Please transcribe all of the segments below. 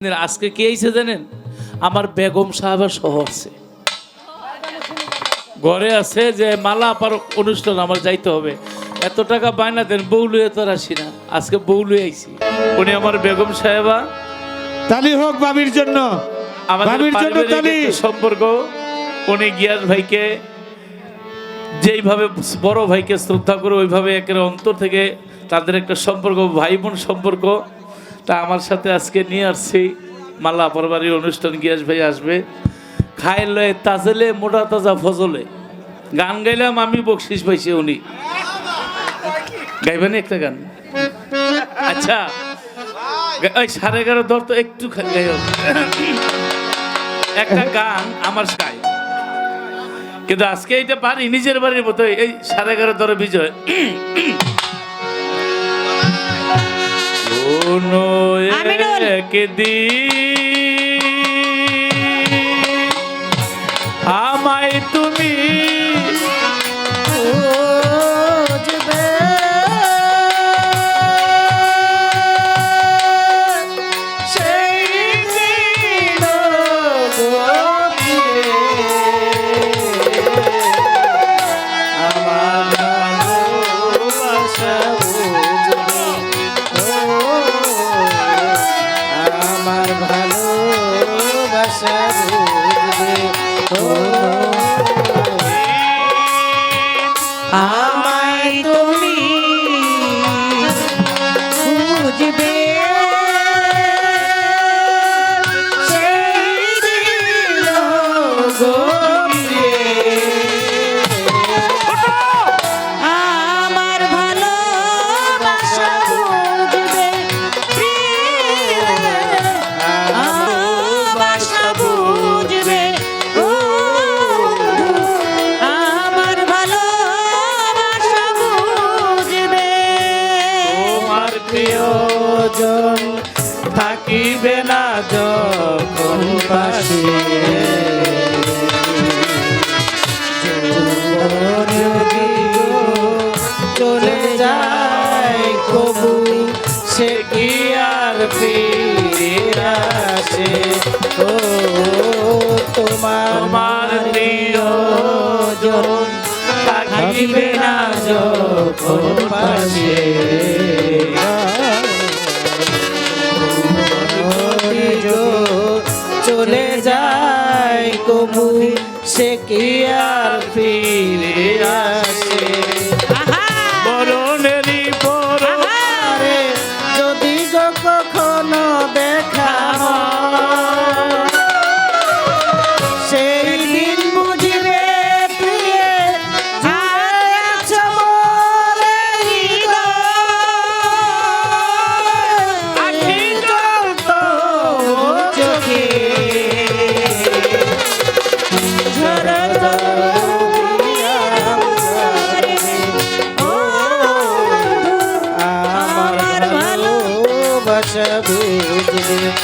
আজকে কে আইছে জানেন? আমার বেগম সাহেবের সহ আছে। ঘরে আছে যে মালা আপার অনুষ্ঠান আমার যাইতে হবে। এত টাকা বায়না দেন বউলুয়ে তো আর আসি না। আজকে বউলুয়ে আইছি। উনি আমার বেগম সাহেবা। তালি হোক বাবির জন্য। আমাদের পারিবারিক সম্পর্ক। উনি গিয়াস ভাইকে যেইভাবে বড় ভাইকে শ্রদ্ধা করে ওইভাবে একের অন্তর থেকে তাদের একটা সম্পর্ক ভাই বোন সম্পর্ক। তা আমার সাথে আজকে নিয়ে আসছি। মাল্লা পরবাড়ির অনুষ্ঠান গিয়াস ভাই আসবে। খাই লয়ে তাজেলে, মোটা তাজা ফজলে। গান গাইলাম, আমি বকশিস পাইছি উনি। গাইবেন একটা গান? আচ্ছা। ওই সাড়ে এগারো দর তো একটু। একটা গান আমার গাই। কিন্তু আজকে এটা পারি, নিজের বাড়ির মতো এই সাড়ে এগারো দরে বিজয়। কোনো। একদিন Oh. থাকিবে না যখন পাশে। চলে যায় কবু সে কি আর ফিরে আসে? ও তোমার তোমার প্রিয়জন থাকিবে না যখন পাশে। কবু সে কি আর ফিরে আসে? ভালোবাসা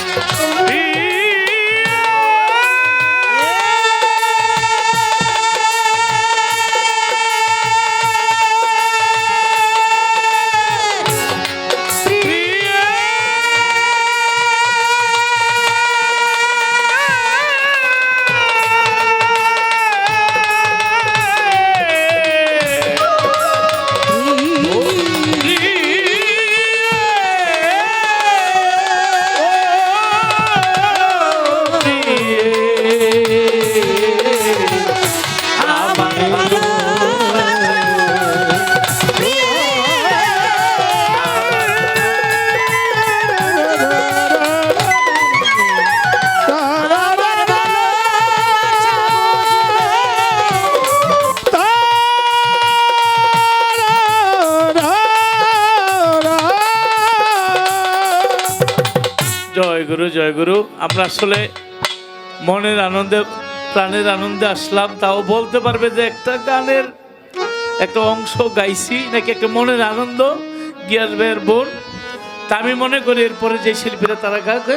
জয় গুরু জয় গুরু। আমরা আসলে মনের আনন্দে, প্রাণের আনন্দে আসলাম। তাও বলতে পারবে যে একটা গানের একটা অংশ গাইছি, নাকি একটা মনের আনন্দ, গিয়ার ভাইয়ের বোন। তা আমি মনে করি এরপরে যে শিল্পীরা তারা গাবে